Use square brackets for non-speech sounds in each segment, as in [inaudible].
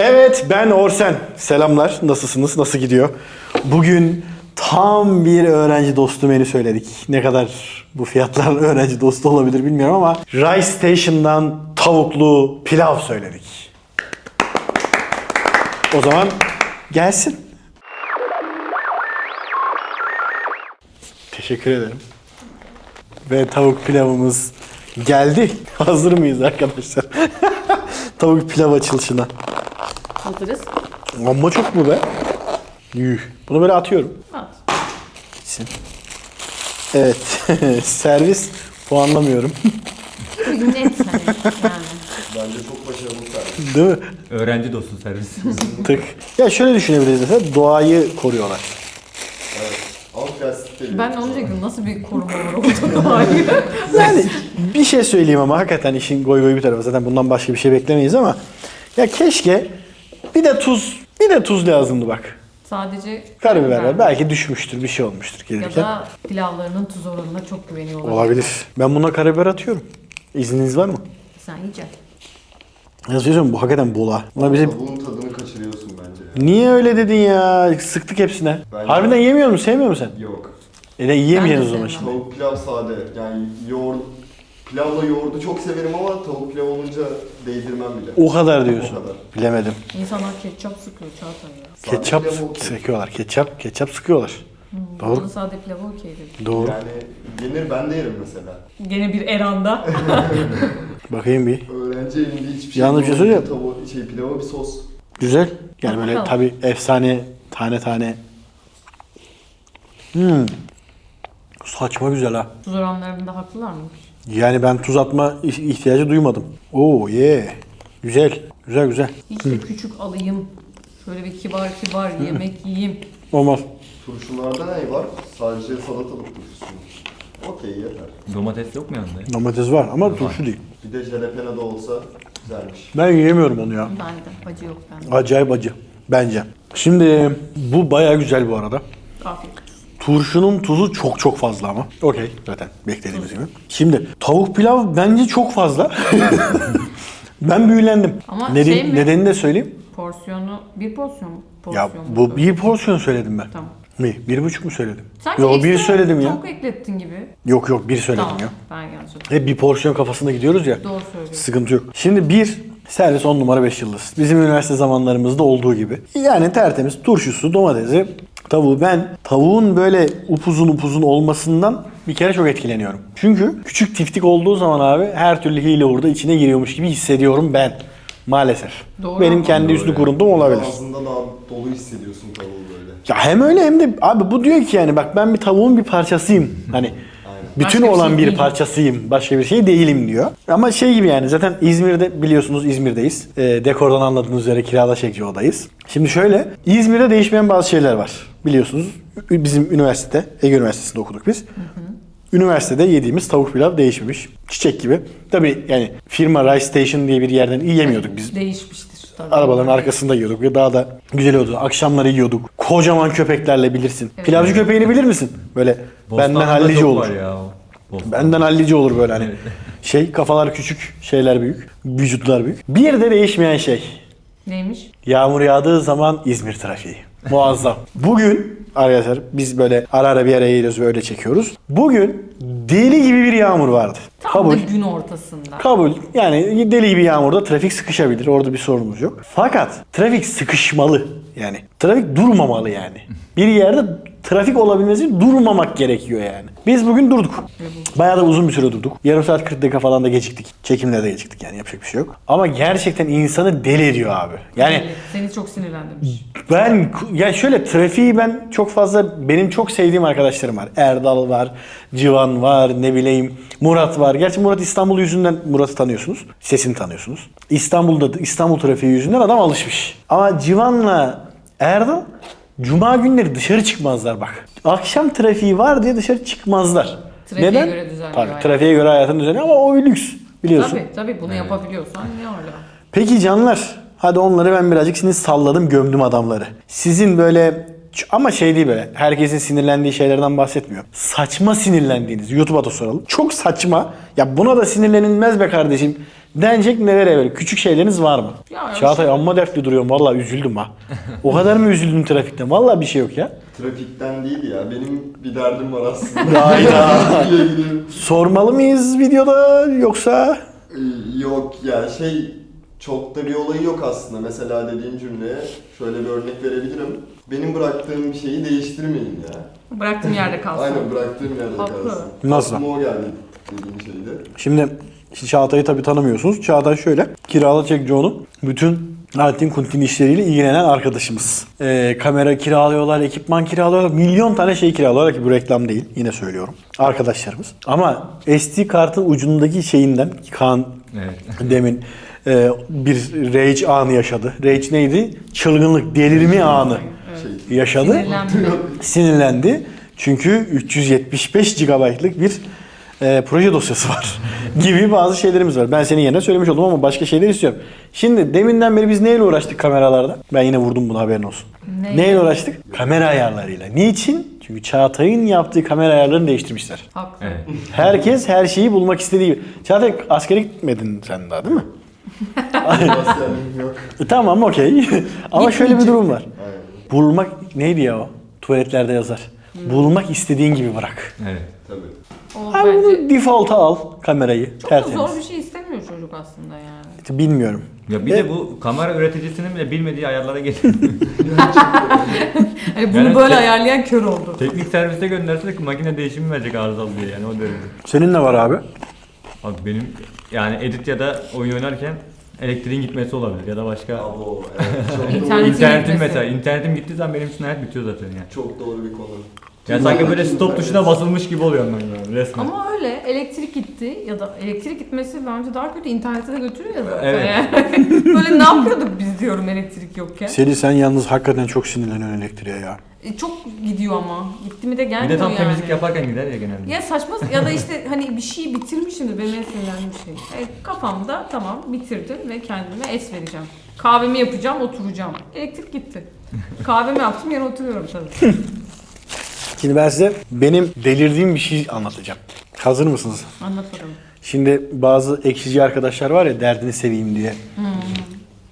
Evet ben Orsen. Selamlar. Nasılsınız? Nasıl gidiyor? Bugün tam bir öğrenci dostu menü söyledik. Ne kadar bu fiyatlar [laughs] öğrenci dostu olabilir bilmiyorum ama Rice Station'dan tavuklu pilav söyledik. O zaman gelsin. Teşekkür ederim. Ve tavuk pilavımız geldi. [laughs] Hazır mıyız arkadaşlar? [laughs] tavuk pilav açılışına. Hazırız. Amma çok mu be? Yuh. Bunu böyle atıyorum. At. Gitsin. Evet. [laughs] Servis puanlamıyorum. Net hani yani. Bence çok başarılı servis. Değil mi? Öğrenci dostu servis. [laughs] Tık. Ya şöyle düşünebiliriz mesela doğayı koruyorlar. Evet. Ama plastik. Ben onu diyecektim nasıl bir koruma var orada [laughs] dair. Yani bir şey söyleyeyim ama hakikaten işin goy goy bir tarafı. Zaten bundan başka bir şey beklemeyiz ama ya keşke bir de tuz bir de tuz lazımdı bak. Sadece Karabiber var. Belki düşmüştür, bir şey olmuştur Ya gelirken. da pilavlarının tuz oranına çok güveniyorlar. Olabilir. Ben buna karabiber atıyorum. İzniniz var mı? Sen yiyeceksin. Ya söyleyeceğim bu hakikaten bola. Buna bize Tavuğun tadını kaçırıyorsun bence. Niye öyle dedin ya? Sıktık hepsine. Ben- Harbiden yemiyor musun? Sevmiyor musun sen? Yok. E de de o zaman şimdi. Tavuk pilav sade. Yani yoğurt, pilavla yoğurdu çok severim ama tavuk pilav olunca değdirmem bile. O kadar diyorsun. O kadar. Bilemedim. İnsanlar ketçap sıkıyor Çağatay ya. Sade Ketçap pilav okey. sıkıyorlar. Ketçap, ketçap sıkıyorlar. Bana Doğru. sade pilavı okey dedi. Doğru. Yani yenir ben de yerim mesela. Gene bir eranda. [laughs] Bakayım bir. Öğrenci elinde hiçbir şey Yalnız bir şey yok. söyleyeyim. Tavuğu, şey pilava bir sos. Güzel. Yani böyle bakalım. tabi efsane tane tane. Hmm. Saçma güzel ha. tuz oranlarında haklılar mı? Yani ben tuz atma ih- ihtiyacı duymadım. Oo ye. Güzel. Güzel güzel. Hiç de küçük alayım. Şöyle bir kibar kibar yemek yiyeyim. Olmaz. Turşularda ne var? Sadece salatalık turşusu. Okey yeter. Domates yok mu yanında? Domates var ama turşu değil. Bir de jalapeno da olsa güzelmiş. Ben yiyemiyorum onu ya. Ben de acı yok bende. Acayip acı. Bence. Şimdi bu baya güzel bu arada. Afiyet. Turşunun tuzu çok çok fazla ama. Okey zaten beklediğimiz gibi. Şimdi tavuk pilav bence çok fazla. [laughs] ben büyülendim. Ama Neden- şey mi? Nedenini de söyleyeyim. Porsiyonu bir porsiyon mu? Ya Porsiyon mu? bu bir porsiyon söyledim ben. Tamam. Mi? Bir buçuk mu söyledim? Sanki Yok bir ekstra söyledim ya. Tavuk eklettin gibi. Yok yok bir söyledim Tamam. ya. Ben yanlış hatırladım. Hep bir porsiyon kafasında gidiyoruz ya. Doğru söylüyorsun. Sıkıntı yok. Şimdi bir servis 10 numara 5 yıldız. Bizim üniversite zamanlarımızda olduğu gibi. Yani tertemiz turşusu, domatesi, tavuğu. Ben tavuğun böyle upuzun upuzun olmasından bir kere çok etkileniyorum. Çünkü küçük tiftik olduğu zaman abi her türlü hile orada içine giriyormuş gibi hissediyorum ben. Maalesef. Doğru Benim kendi üstü yani. kuruntum olabilir. Ağzında daha dolu hissediyorsun tavuğu böyle. Ya hem öyle hem de abi bu diyor ki yani bak ben bir tavuğun bir parçasıyım. Hani bütün Başka bir olan şey bir değilim. parçasıyım. Başka bir şey değilim diyor. Ama şey gibi yani zaten İzmir'de biliyorsunuz İzmir'deyiz. E, dekordan anladığınız üzere Kiralaş odayız. Şimdi şöyle İzmir'de değişmeyen bazı şeyler var. Biliyorsunuz bizim üniversitede Ege Üniversitesi'nde okuduk biz. Üniversitede yediğimiz tavuk pilav değişmemiş. Çiçek gibi. Tabii yani firma Rice Station diye bir yerden yemiyorduk biz. Değişmiştir tabii. Arabaların arkasında yiyorduk ve daha da güzel oldu. Akşamları yiyorduk. Kocaman köpeklerle bilirsin. Pilavcı köpeğini bilir misin? Böyle benden Bostanlı'da hallici çok olur. Ya. Benden hallici olur böyle hani. Evet. Şey kafalar küçük, şeyler büyük, vücutlar büyük. Bir de değişmeyen şey. Neymiş? Yağmur yağdığı zaman İzmir trafiği. Muazzam. Bugün arkadaşlar biz böyle ara ara bir araya geliyoruz ve öyle çekiyoruz. Bugün deli gibi bir yağmur vardı. Tam Kabul. da gün ortasında. Kabul. Yani deli gibi yağmurda trafik sıkışabilir. Orada bir sorunumuz yok. Fakat trafik sıkışmalı. Yani trafik durmamalı yani. Bir yerde trafik olabilmesi durmamak gerekiyor yani. Biz bugün durduk. Bayağı da uzun bir süre durduk. Yarım saat 40 dakika falan da geciktik. Çekimlerde de geciktik yani yapacak bir şey yok. Ama gerçekten insanı deli ediyor abi. Yani. Seni çok sinirlendirmiş. ben ya şöyle trafiği ben çok fazla benim çok sevdiğim arkadaşlarım var. Erdal var, Civan var, ne bileyim Murat var. Gerçi Murat İstanbul yüzünden Murat'ı tanıyorsunuz. Sesini tanıyorsunuz. İstanbul'da İstanbul trafiği yüzünden adam alışmış. Ama Civan'la Erdal Cuma günleri dışarı çıkmazlar bak. Akşam trafiği var diye dışarı çıkmazlar. Trafiğe Neden? göre düzenliyor Tabii trafiğe göre hayatını düzenliyor ama o lüks biliyorsun. Tabii tabii bunu yapabiliyorsan ne hala. Peki canlar, hadi onları ben birazcık şimdi salladım, gömdüm adamları. Sizin böyle ama şey değil böyle. Herkesin sinirlendiği şeylerden bahsetmiyor. Saçma sinirlendiğiniz. YouTube'a da soralım. Çok saçma. Ya buna da sinirlenilmez be kardeşim. Denecek nelere böyle. Küçük şeyleriniz var mı? Ya, Çağatay şey- amma dertli duruyorum. Vallahi üzüldüm ha. o kadar mı üzüldün trafikten? Vallahi bir şey yok ya. Trafikten değil ya. Benim bir derdim var aslında. [laughs] Hayda. [laughs] Sormalı mıyız videoda yoksa? Ee, Yok ya şey çok da bir olayı yok aslında. Mesela dediğin cümleye şöyle bir örnek verebilirim. Benim bıraktığım bir şeyi değiştirmeyin ya. Bıraktığım yerde [laughs] kalsın. Aynen bıraktığım yerde Haklı. kalsın. Nasıl? Aklıma o geldi dediğin şeyde. Şimdi Çağatay'ı tabii tanımıyorsunuz. Çağatay şöyle. Kirala çekici onu. Bütün Altin Kuntin işleriyle ilgilenen arkadaşımız. Ee, kamera kiralıyorlar, ekipman kiralıyorlar. Milyon tane şey kiralıyorlar ki bu reklam değil. Yine söylüyorum. Arkadaşlarımız. Ama SD kartın ucundaki şeyinden Kaan Evet. demin e, bir rage anı yaşadı. Rage neydi? Çılgınlık, delirme anı yaşadı. Sinirlendim. Sinirlendi. Çünkü 375 GB'lık bir e, proje dosyası var [laughs] gibi bazı şeylerimiz var. Ben senin yerine söylemiş oldum ama başka şeyler istiyorum. Şimdi deminden beri biz neyle uğraştık kameralarda? Ben yine vurdum bunu haberin olsun. Neyle? Neyle uğraştık? Kamera ayarlarıyla. Niçin? Çünkü Çağatay'ın yaptığı kamera ayarlarını değiştirmişler. Haklı. Evet. Herkes her şeyi bulmak istediği gibi. Çağatay askere gitmedin sen daha değil mi? E, tamam okey. [laughs] Ama şöyle bir durum var. Bulmak neydi ya o? Tuvaletlerde yazar. Bulmak istediğin gibi bırak. Evet. Tabii. O Abi bence bunu default'a al kamerayı. çok da tertemiz. zor bir şey istemiyor çocuk aslında yani. Bilmiyorum. Ya bir de bu kamera üreticisinin bile bilmediği ayarlara getiriyor. [laughs] [laughs] Hani bunu Yani böyle te- ayarlayan kör oldu. Teknik servise göndersek makine değişimi verecek arızalı diye yani o derece. Senin ne var abi? Abi benim yani edit ya da oyun oynarken elektriğin gitmesi olabilir ya da başka Abo, evet. Çok, doğru, İnternet- internetim gitmesi. mesela internetim gittiği zaman benim için hayat bitiyor zaten yani. çok doğru bir konu. Ya sanki böyle stop tuşuna basılmış gibi oluyorum ben yani resmen. Ama öyle elektrik gitti ya da elektrik gitmesi bence daha kötü internete de götürüyor ya zaten. Evet. Yani. [laughs] böyle ne yapıyorduk biz diyorum elektrik yokken. Seli sen yalnız hakikaten çok sinirleniyorsun elektriğe ya. E, çok gidiyor ama. Gitti mi de Bir gelmiyor de tam yani. temizlik yaparken gider ya genelde. Ya saçma ya da işte [laughs] hani bir şeyi bitirmişimdir benim en sinirlendiğim şey. E, kafamda tamam bitirdim ve kendime es vereceğim. Kahvemi yapacağım oturacağım. Elektrik gitti. [laughs] Kahvemi yaptım yere oturuyorum tabii. [laughs] Şimdi ben size benim delirdiğim bir şey anlatacağım. Hazır mısınız? Anlat bakalım. Şimdi bazı ekşici arkadaşlar var ya derdini seveyim diye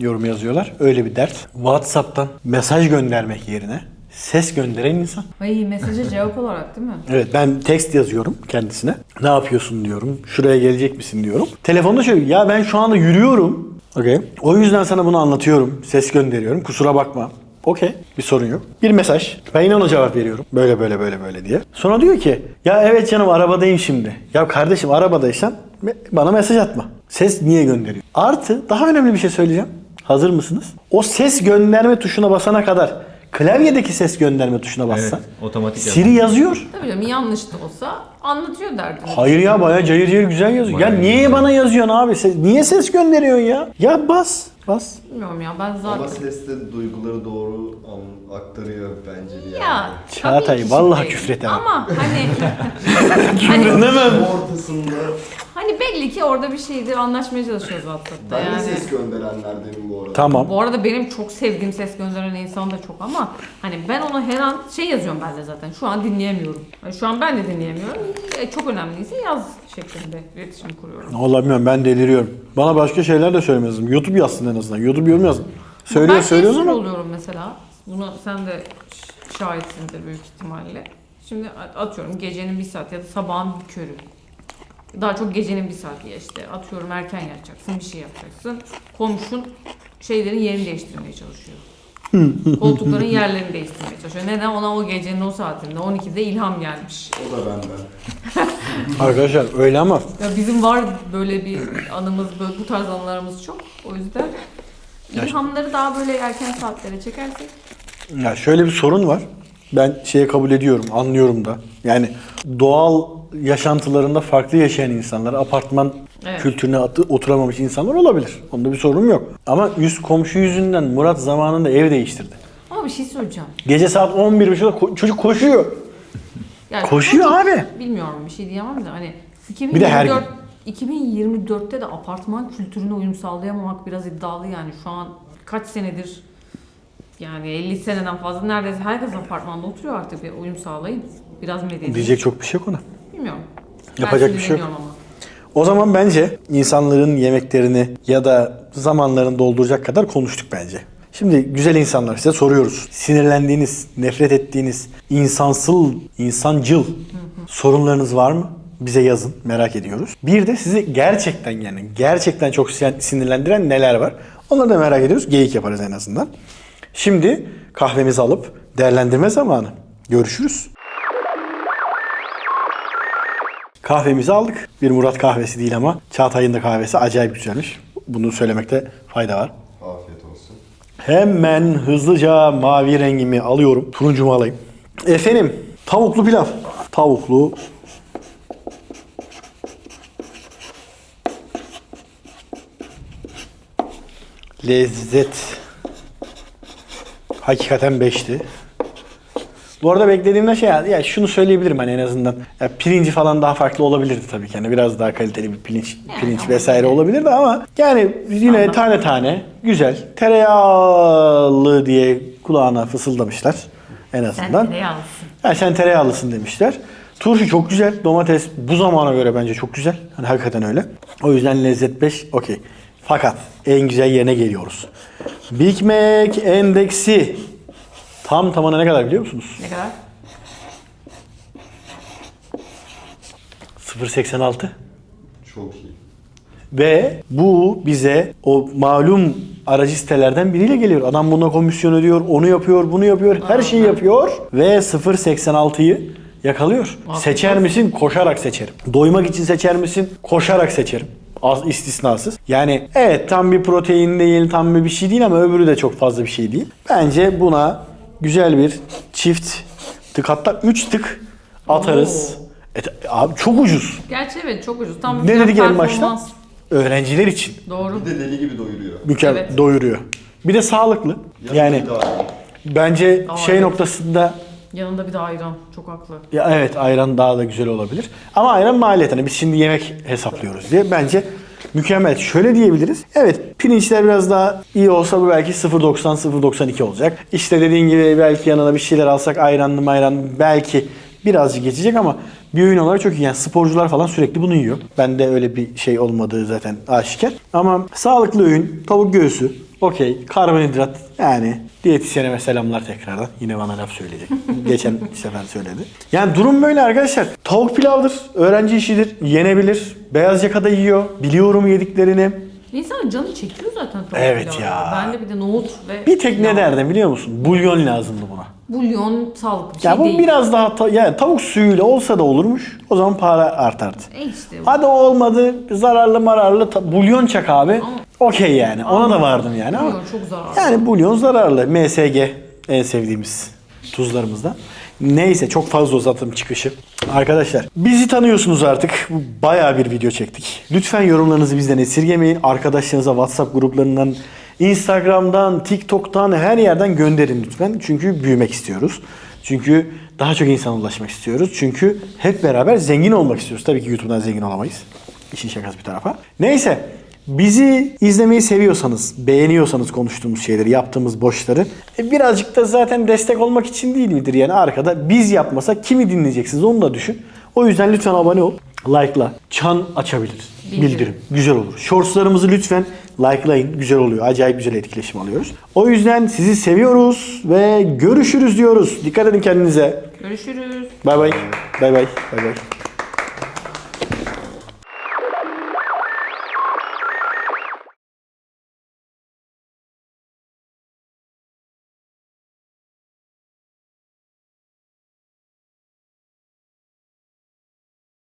yorum yazıyorlar. Öyle bir dert. WhatsApp'tan mesaj göndermek yerine ses gönderen insan. Ay mesaja [laughs] cevap olarak değil mi? Evet ben tekst yazıyorum kendisine. Ne yapıyorsun diyorum. Şuraya gelecek misin diyorum. Telefonda şöyle ya ben şu anda yürüyorum. Okey. O yüzden sana bunu anlatıyorum. Ses gönderiyorum. Kusura bakma. Okey. Bir sorun yok. Bir mesaj. Ben yine ona cevap veriyorum. Böyle böyle böyle böyle diye. Sonra diyor ki ya evet canım arabadayım şimdi. Ya kardeşim arabadaysan bana mesaj atma. Ses niye gönderiyor? Artı daha önemli bir şey söyleyeceğim. Hazır mısınız? O ses gönderme tuşuna basana kadar klavyedeki ses gönderme tuşuna bassan Evet, otomatik Siri yazıyor. Tabii canım yanlış da olsa anlatıyor derdini. Hayır ya bayağı cayır cayır güzel yazıyor. Bayağı ya niye güzel. bana yazıyorsun abi? Ses- niye ses gönderiyorsun ya? Ya bas. Bas. Bilmiyorum ya ben zaten... Ama ses de duyguları doğru an- aktarıyor bence bir Ya yerde. Çağatay, ki vallahi şimdi. küfretemem. Ama hani [laughs] hani, Küfredemem. Ortasında hani belli ki orada bir şeydir anlaşmaya çalışıyoruz WhatsApp'ta ben yani. de ses gönderenlerdenim bu arada. Tamam. Bu arada benim çok sevdiğim ses gönderen insan da çok ama hani ben ona her an şey yazıyorum ben de zaten. Şu an dinleyemiyorum. Yani şu an ben de dinleyemiyorum. E, çok önemliyse yaz şeklinde iletişim kuruyorum. Olamıyorum ben deliriyorum. Bana başka şeyler de söylemezdim. YouTube yazsın en azından. YouTube yorum yazın. Söylüyor ben söylüyoruz şey ama. oluyorum mesela. Bunu sen de şahitsindir büyük ihtimalle. Şimdi atıyorum gecenin bir saat ya da sabahın bir körü. Daha çok gecenin bir saati ya işte. Atıyorum erken yatacaksın, bir şey yapacaksın. Komşun şeylerin yerini değiştirmeye çalışıyor. [laughs] Koltukların yerlerini değiştirmeye çalışıyor. Neden? Ona o gecenin o saatinde 12'de ilham gelmiş. O da benden. [laughs] Arkadaşlar öyle ama. Ya bizim var böyle bir anımız, böyle bu tarz anılarımız çok. O yüzden ilhamları daha böyle erken saatlere çekersek Ya şöyle bir sorun var. Ben şeye kabul ediyorum, anlıyorum da. Yani doğal yaşantılarında farklı yaşayan insanlar, apartman Evet. kültürüne atı, oturamamış insanlar olabilir. Onda bir sorun yok. Ama üst komşu yüzünden Murat zamanında ev değiştirdi. Ama bir şey söyleyeceğim. Gece saat 11.30'da ko- çocuk koşuyor. [laughs] Yani Koşuyor çocuk- abi. Bilmiyorum bir şey diyemem de hani Bir de her 2024 2024'te de apartman kültürüne uyum sağlayamamak biraz iddialı yani şu an kaç senedir Yani 50 seneden fazla neredeyse herkes apartmanda oturuyor artık bir uyum sağlayın. Biraz medeni. Diyecek çok bir şey yok ona. Yapacak bir şey yok. sinirleniyorum ama. O zaman bence insanların yemeklerini ya da zamanlarını dolduracak kadar konuştuk bence. Şimdi güzel insanlar size soruyoruz. Sinirlendiğiniz, nefret ettiğiniz, insansıl, insancıl sorunlarınız var mı? Bize yazın. Merak ediyoruz. Bir de sizi gerçekten yani gerçekten çok sin- sinirlendiren neler var? Onları da merak ediyoruz. Geyik yaparız en azından. Şimdi kahvemizi alıp değerlendirme zamanı. Görüşürüz. Kahvemizi aldık. Bir Murat kahvesi değil ama Çağatay'ın da kahvesi acayip güzelmiş. Bunu söylemekte fayda var. Afiyet olsun. Hemen hızlıca mavi rengimi alıyorum. Turuncumu alayım. Efendim tavuklu pilav. Tavuklu. Lezzet. Hakikaten 5'ti. Bu arada beklediğimde şey ya şunu söyleyebilirim hani en azından. Ya pirinci falan daha farklı olabilirdi tabii ki. Yani biraz daha kaliteli bir pirinç pirinç ama vesaire olabilirdi ama yani yine Anladım. tane tane güzel. Tereyağlı diye kulağına fısıldamışlar en Sen azından. tereyağlısın. Ha, sen tereyağlısın demişler. Turşu çok güzel. Domates bu zamana göre bence çok güzel. Hani hakikaten öyle. O yüzden lezzet 5 okey. Fakat en güzel yerine geliyoruz. Big Mac endeksi tam tamına ne kadar biliyor musunuz? Ne kadar? 0.86. Çok iyi. Ve bu bize o malum aracı sitelerden biriyle geliyor. Adam buna komisyon ödüyor, onu yapıyor, bunu yapıyor, her şeyi yapıyor ve 0.86'yı yakalıyor. Seçer misin? Koşarak seçerim. Doymak için seçer misin? Koşarak seçerim. Az istisnasız. Yani evet tam bir protein değil, tam bir bir şey değil ama öbürü de çok fazla bir şey değil. Bence buna güzel bir çift tık hatta 3 tık atarız. E, abi çok ucuz. Gerçi evet çok ucuz. Tam Ne dedik en başta? performans. Öğrenciler için Doğru. Bir de deli gibi doyuruyor. mükemmel Evet. doyuruyor. Bir de sağlıklı. Yani bir daha iyi. bence Aa, şey evet. noktasında Yanında bir de ayran. Çok haklı. ya evet ayran daha da güzel olabilir. Ama ayran maliyet hani biz şimdi yemek hesaplıyoruz diye bence mükemmel. Şöyle diyebiliriz. Evet pirinçler biraz daha iyi olsa bu belki 0.90 0.92 olacak. İşte dediğin gibi belki yanına bir şeyler alsak ayranlı mayran belki birazcık geçecek ama bir öğün olarak çok iyi. Yani sporcular falan sürekli bunu yiyor. Bende öyle bir şey olmadığı zaten aşikar. Ama sağlıklı öğün, tavuk göğsü, okey, karbonhidrat yani diyetisyenime selamlar tekrardan. Yine bana laf söyleyecek. [laughs] Geçen sefer söyledi. Yani durum böyle arkadaşlar. Tavuk pilavdır, öğrenci işidir, yenebilir. Beyaz yakada yiyor, biliyorum yediklerini. İnsanın canı çekiyor zaten tavuk Evet pilavı. ya. Ben de bir de nohut ve Bir tek ne pilav. derdim biliyor musun? Bulyon lazımdı buna. Bulyon sağlıklı bir şey Ya bu değil. biraz daha ta- yani tavuk suyuyla olsa da olurmuş. O zaman para artardı. E işte bu. Hadi o olmadı. Zararlı mararlı ta- bulyon çak abi. Okey yani. Ona da vardım yani ama. Çok zararlı. Yani bulyon zararlı. MSG en sevdiğimiz tuzlarımızdan. Neyse çok fazla uzattım çıkışı. Arkadaşlar bizi tanıyorsunuz artık. Bayağı bir video çektik. Lütfen yorumlarınızı bizden esirgemeyin. Arkadaşlarınıza WhatsApp gruplarından, Instagram'dan, TikTok'tan her yerden gönderin lütfen. Çünkü büyümek istiyoruz. Çünkü daha çok insana ulaşmak istiyoruz. Çünkü hep beraber zengin olmak istiyoruz. Tabii ki YouTube'dan zengin olamayız. İşin şakası bir tarafa. Neyse. Bizi izlemeyi seviyorsanız, beğeniyorsanız konuştuğumuz şeyleri, yaptığımız boşları e, birazcık da zaten destek olmak için değil midir? Yani arkada biz yapmasak kimi dinleyeceksiniz onu da düşün. O yüzden lütfen abone ol, like'la, çan açabilir, bildirim. Bildirim. Güzel olur. Shortslarımızı lütfen like'layın. Güzel oluyor. Acayip güzel etkileşim alıyoruz. O yüzden sizi seviyoruz ve görüşürüz diyoruz. Dikkat edin kendinize. Görüşürüz. Bay bay. Bay bay. Bay bay.